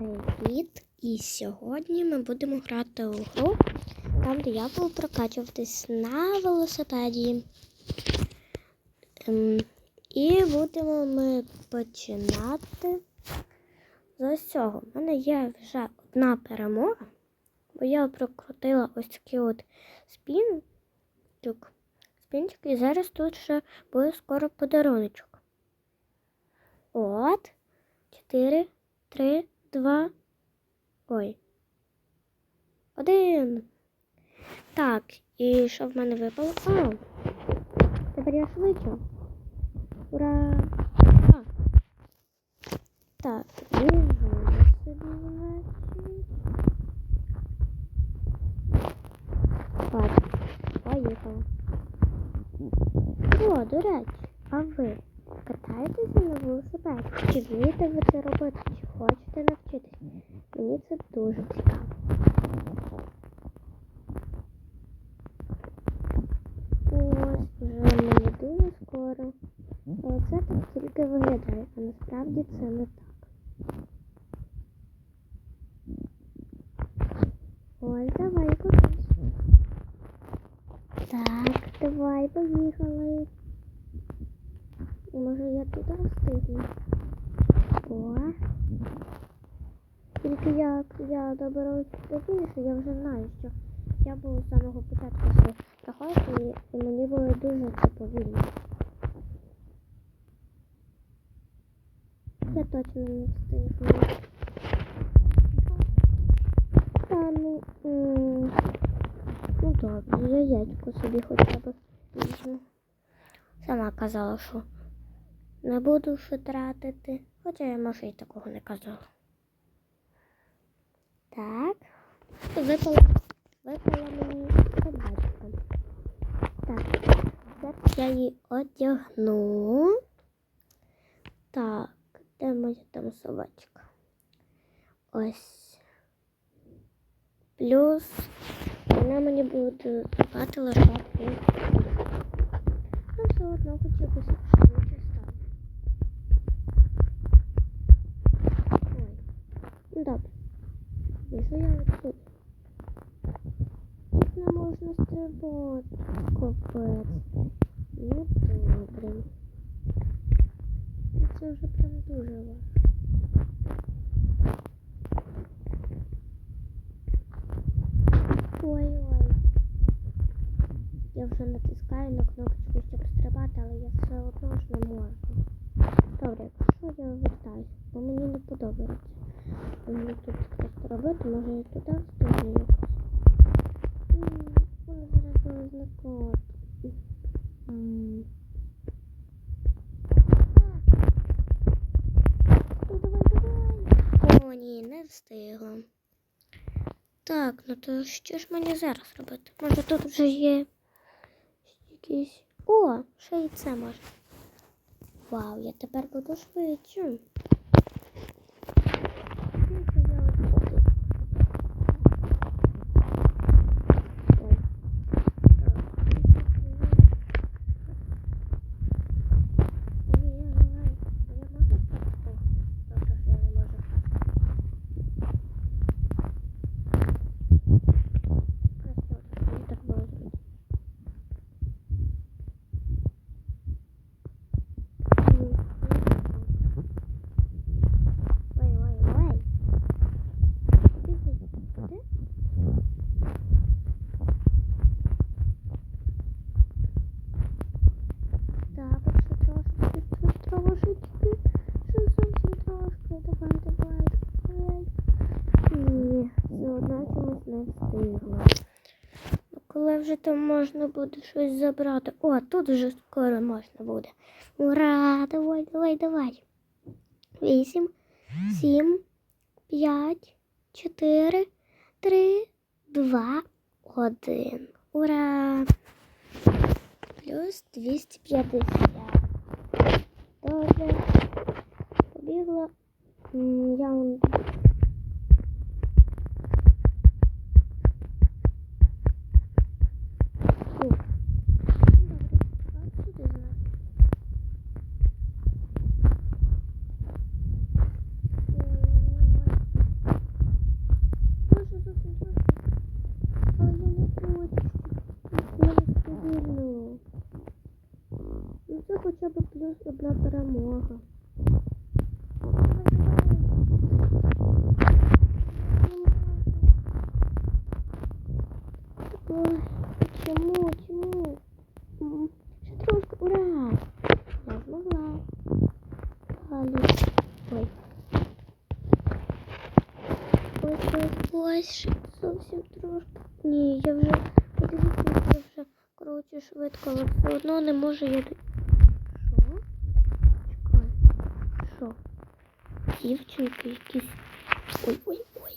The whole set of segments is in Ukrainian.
Привіт! І сьогодні ми будемо грати у гру, там, де я буду прокачуватись на велосипеді. Ем, і будемо ми починати з ось цього. У мене є вже одна перемога, бо я прокрутила ось такий от спін. Спінчик, і зараз тут ще буде скоро подаруночок. От. Чотири, три, два. Ой. Один. Так, і що в мене випало? А, тепер я швидше. Ура! А. Так, біжу собі. Так, поїхала. О, до речі, а ви катаєтеся на велосипеді? Чи вмієте ви це робити? Хочете навчитись? Мені це дуже цікаво. Ось вже мені дуже скоро. Але це так тільки виглядає, а насправді це не так. Ось, давай кудись. Так, давай, поїхали. Може я туди встигну? О. Тільки як я доберусь до фінішу, я вже знаю, що я був з самого початку проходити, і, мені було дуже це повільно. Я точно не встигну. Та ну, ну добре, я яйцько собі хоча б. Сама казала, що не буду ще тратити, хоча я може і такого не казала. Так, випала, випала мені собачка. Так, зараз я її одягну. Так, де моя там собачка? Ось. Плюс вона мені буде давати лежати. Ну, все одно швидше стати. Ой. Ну, добре. Отсюди. Тут не можна стрибати. Капець. Ну, добре. Ну, Це вже прям дуже важко. Ой-ой. Я вже натискаю на кнопочку, щоб стрибати, але я все одно ж не можу. Добре, якщо я вертаюсь, бо мені не подобається. Мені тут так робити, може я туди встигну якось. Воно зараз буде зникати. Ну. О, ні, не встигла. Так, ну то що ж мені зараз робити? Може тут вже є якісь. О, ще і це може. Вау, я тепер буду швидше. Ну-ка, я от сюди. Ой. Так. Ой, ой, ой. Я можу впасти? Добре, що я не можу впасти. Просто от мені так було зручно. Ой, ой, ой. Куди ти? Куди? Так, ще трошечки, ще трошечки, ще зовсім трошки. Давай, давай, давай. Ні, все одно чомусь не встигла. Ну, Коли вже там можна буде щось забрати. О, тут вже скоро можна буде. Ура! Давай, давай, давай. Вісім, сім, п'ять, чотири, три, два, один. Ура! Плюс 250. Добре. Побігла. Я он О. Ну, Добре, а сюди знаю. Ой-ой-ой. одна перемога. Ой, чому, чому? М, Ще трошки, ура! Я змогла. Далі. Ой. Ось, зовсім трошки. Ні, я вже, подивіться, я вже, коротше, швидко, але все одно не можу я... до- Що? Чекай. Що? Дівчинки якісь. Ой, ой, ой.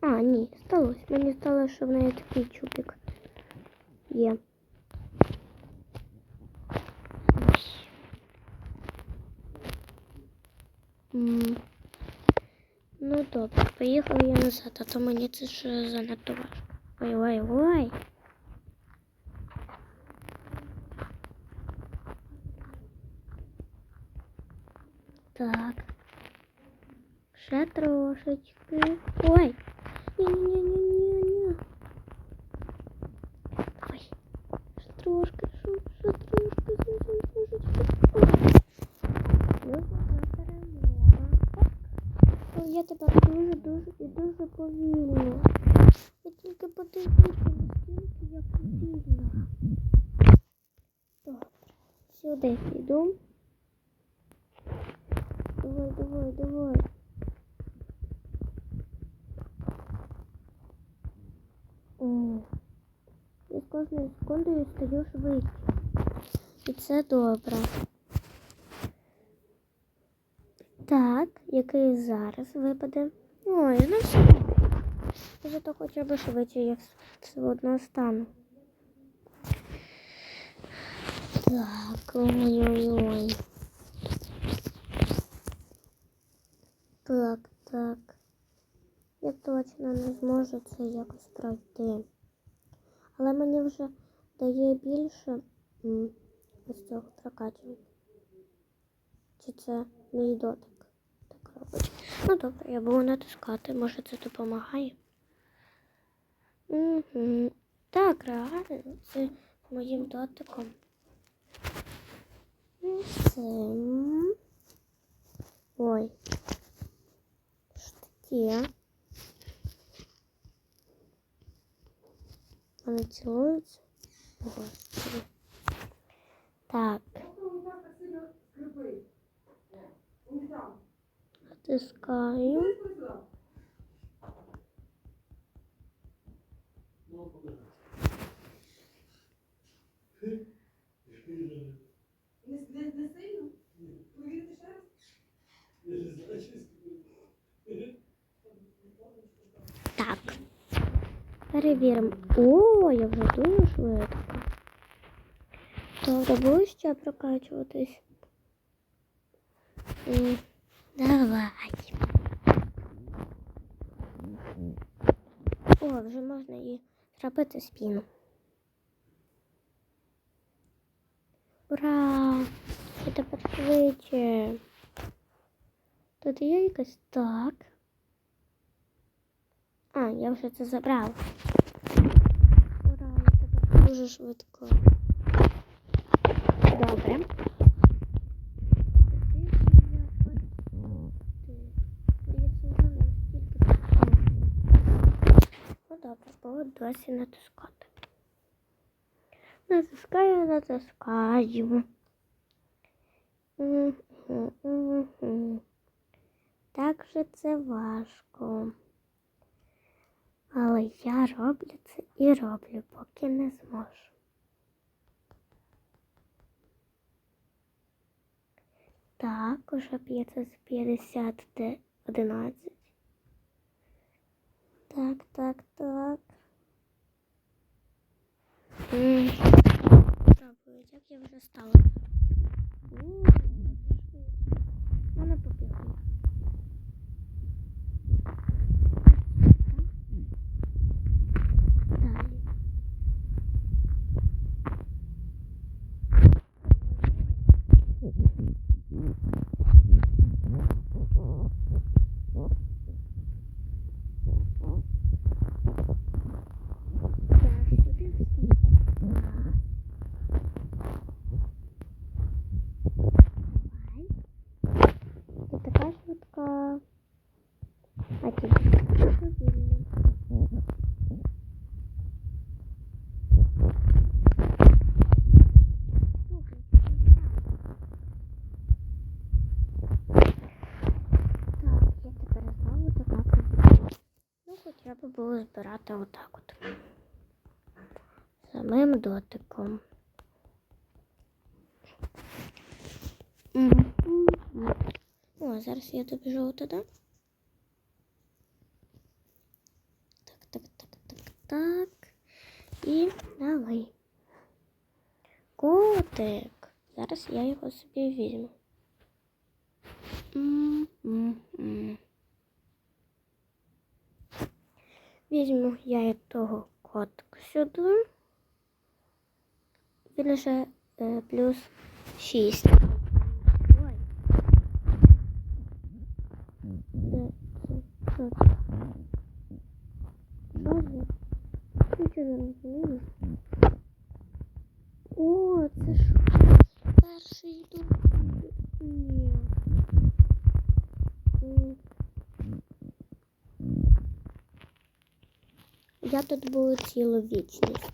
А, ні, сталося. Мені сталося, що в неї такий чубик є. Ну добре, поїхала я назад, а то мені це ж занадто важко. Ой, ой, ой. Так. Ще трошечки. Ой. Ні-ні-ні-ні-ні. Ой. Ще трошки, Я тепер дуже-дуже і дуже повільно. Ви тільки подивіться, наскільки я повільна. Добре. Сюди піду. Давай, давай, давай. О, я з кожною секундою стаю швидше. І це добре. Так, який зараз випаде? Ой, ну все. Зато хоча б швидше я вс- все одно стану. Так, ой-ой-ой. Так, так. Я точно не зможу це якось пройти. Але мені вже дає більше ось цього прокачування. Чи це мій дотик робить? Ну добре, я буду натискати, може це допомагає. Угу. Так, реально, це моїм дотиком. Ой. Що таке? Вони цілуються? О, Господи. Так. Натискаю. Не, не, не сильно? Провірити ще раз? Так. Перевіримо. О, я вже дуже швидко. Добре, буду ще прокачуватись. Давай. О, вже можна і зробити спіну. Ура! Я тепер швидше. Тут є якась так. А, я вже це забрала. Ура, тепер дуже швидко. Добре. Ну було досі натискати. Натискаю, натискаю. Мгм, мгм. Так же це важко. Але я роблю це і роблю, поки не зможу. Так, уже 550 де 11. Так, так, так. М, як я вже стала. У. Мене побігли. Буду збирати отак от. Самим дотиком. О, зараз я добіжу туди. Так, так, так, так, так. І давай. Котик. Зараз я його собі візьму. М-м-м. Візьму я того котика сюди. Він вже е, плюс 6. Ой. Де це? Що це? Що це? Нічого не розумію. О, це ж перший дух. Ні. М. Я тут буду цілу вічність.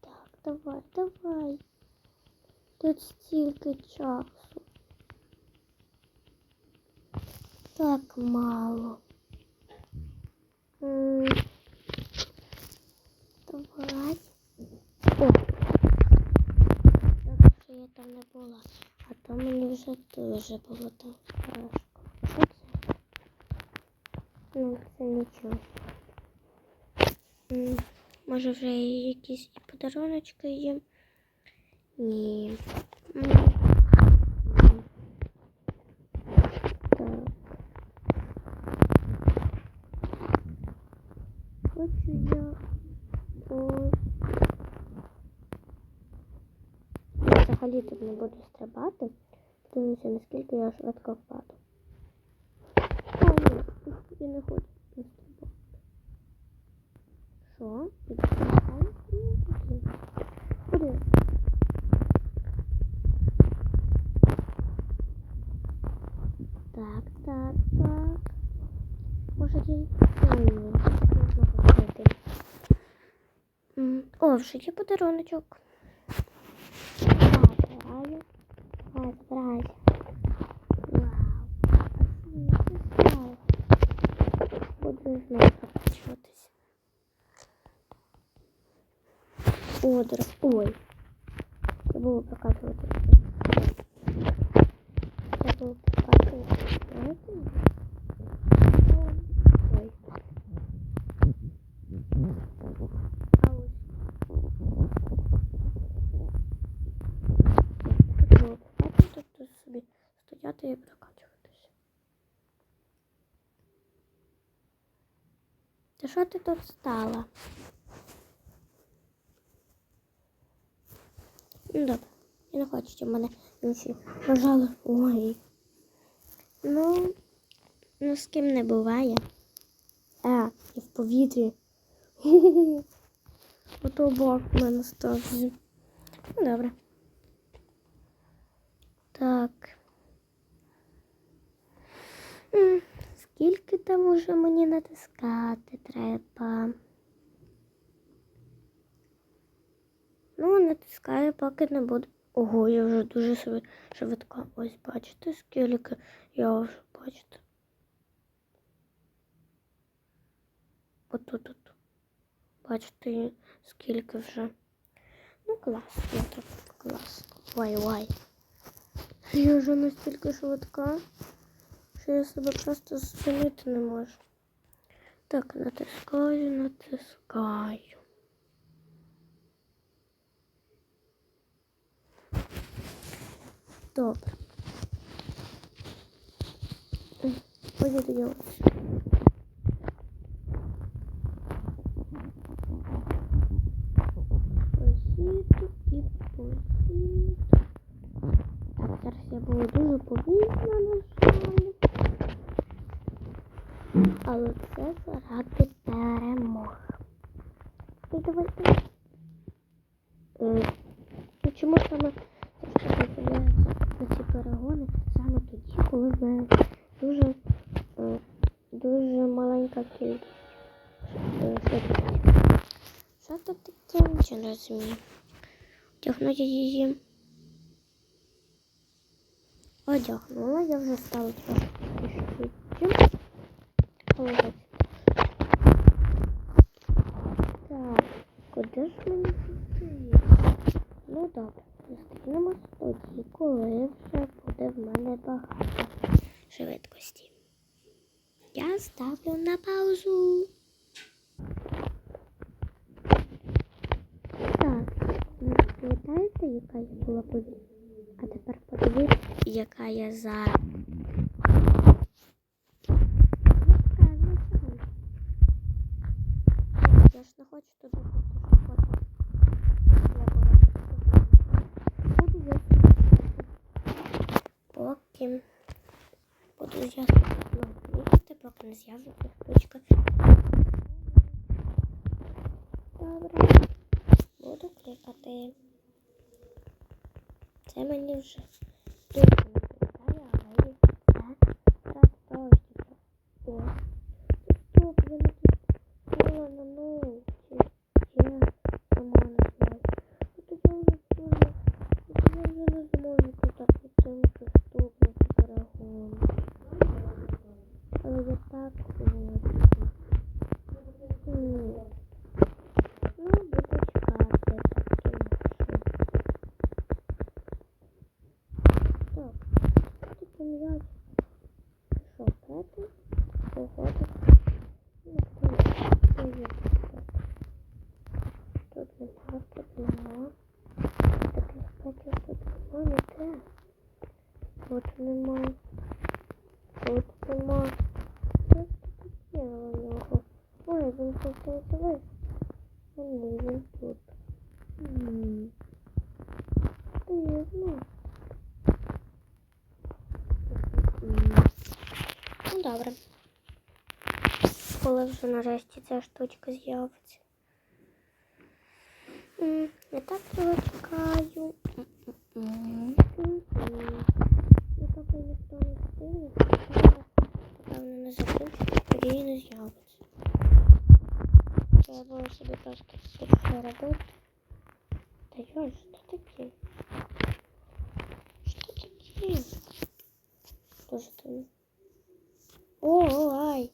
Так, давай, давай. Тут стільки часу. Так мало. Давай. О. Добре, що я там не була. А то мені вже дуже було так важко. Що це? М, Може вже якісь і подаруночки є? Ні. Хочу я. Я взагалі тут не буду стрибати. Подивимося, наскільки я швидко впаду. О, я не хочу. Що? Підстрибаю? Ні, окей. Куди? Так, так, так. Може я... й- Ой, ні, не зможу пройти. М, О, вже є подаруночок. Забираю. Давай, забирайся. Вау. А що це стало? Буду знову прокачуватись. О, дорог... Ой. Прокачувати. Забула прокачувати. Ой. А. Тут було прокачувати, тут собі стояти і прокачуватися. Та що ти тут стала? Ну добре. Я не хочу, щоб мене інші вважали. Ой. Ну, ну з ким не буває. А, і в повітрі. Ото бок в мене стався. Ну, добре. Так. Скільки там уже мені натискати треба? Ну, поки не буду. Ого, я вже дуже швидко. Ось бачите, скільки я вже бачите. Отут тут. Бачите, скільки вже. Ну, класно, так класно. Вай-вай. Я вже настільки швидка, що я себе просто зупинити не можу. Так, натискаю, натискаю. Добре. Поїду я ось. Поїду і поїду. Так, зараз я буду дуже повільно, на жаль. Але це заради перемог. І давай, давай. Е, ну чому саме це що з'являється на ці перегони саме тоді, коли в мене дуже, е, дуже маленька кількість е, швидкості. Що тут таке? Нічого не розумію. Одягнути її. Одягнула, я вже стала. Ось. Так, куди ж мені піти? Ну добре, зустрінемось тоді, коли вже буде в мене багато швидкості. Я ставлю на паузу. Так, ви пам'ятаєте, яка я була повільна? А тепер подивіться, яка я зараз. Я ж не хочу туди потім я Буду я Поки буду я ну, поки не з'явиться штучка. Добре. Буду клікати. Це мені вже дуже не питає, але це так. О, стоп, я не Нема. Тут нема. Що ж тут є у нього? Ой, він просто. Ні, тут. М. Дивно. М. Ну, добре. Коли вже нарешті ця штучка з'явиться. Я так цього чекаю. М-м-м. М-м. Ну, поки то напевно не закінчиться, тоді і не з'явиться. Треба собі просто це робити. Та йой, що таке? Що таке? Дуже там. О, ай!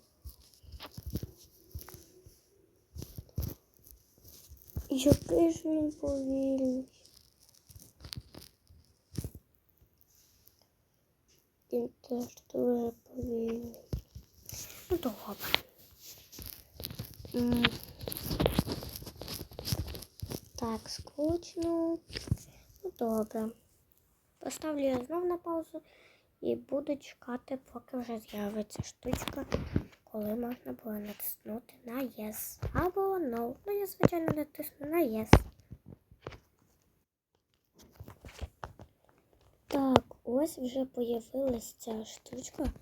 Який ж повільний. Дуже повільний. Ну, добре. М. Так, скучно. Ну, добре. Поставлю я знов на паузу і буду чекати, поки вже з'явиться штучка, коли можна було натиснути на Yes. Або No. Ну, я, звичайно, натисну на Yes. Так, ось вже появилась ця штучка.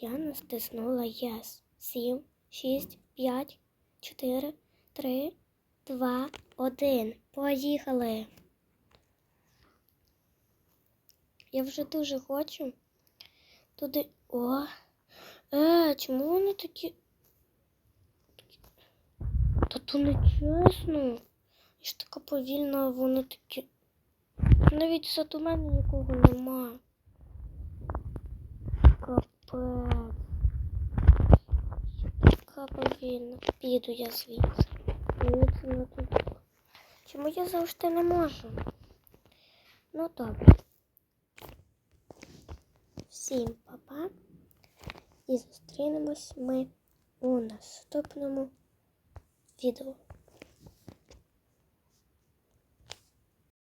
Я натиснула Yes. 7, 6, 5, 4, 3, 2, 1. Поїхали. Я вже дуже хочу туди. О! Е, чому вони такі. Та то не чесно. Я ж така повільна, вони такі. Навіть ззаду мене нікого нема. Капець. Така. Піду я звідси. Чому я завжди не можу? Ну добре. Всім па-па. І зустрінемось ми у наступному відео.